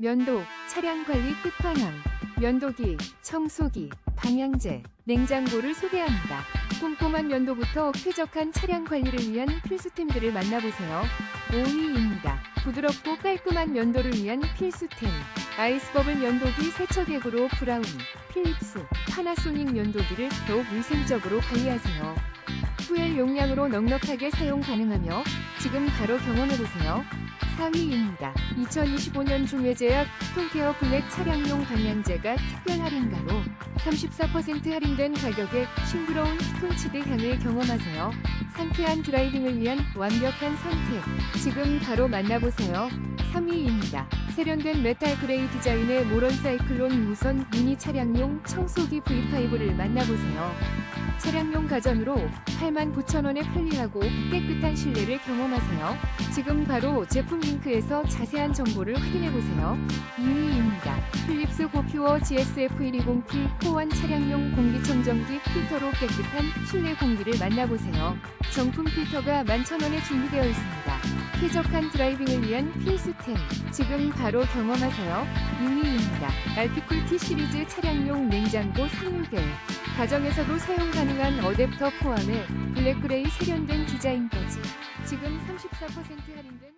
면도, 차량 관리 끝판왕, 면도기, 청소기, 방향제, 냉장고를 소개합니다. 꼼꼼한 면도부터 쾌적한 차량 관리를 위한 필수템들을 만나보세요. 5위입니다. 부드럽고 깔끔한 면도를 위한 필수템. 아이스버블 면도기 세척액으로 브라운, 필립스, 파나소닉 면도기를 더욱 위생적으로 관리하세요. 후엘 용량으로 넉넉하게 사용 가능하며 지금 바로 경험해보세요. 4위입니다. 2025년 중외제약 톤케어 블랙 차량용 방향제가 특별 할인가로 34% 할인된 가격에 싱그러운 피톤치드 향을 경험하세요. 상쾌한 드라이빙을 위한 완벽한 선택. 지금 바로 만나보세요. 3위입니다. 세련된 메탈 그레이 디자인의 모런 사이클론 무선 미니 차량용 청소기 V5를 만나보세요. 차량용 가전으로 89,000원에 편리하고 깨끗한 실내를 경험하세요. 지금 바로 제품 링크에서 자세한 정보를 확인해보세요. 2위입니다. 필립스 고퓨어 GSF120P 호환 차량용 공기청정기 필터로 깨끗한 실내 공기를 만나보세요. 정품 필터가 11,000원에 준비되어 있습니다. 쾌적한 드라이빙을 위한 필수템. 지금 바로 경험하세요. 6위입니다. 알피쿨 T 시리즈 차량용 냉장고 상륙계. 가정에서도 사용 가능한 어댑터 포함해 블랙그레이 세련된 디자인까지. 지금 34% 할인된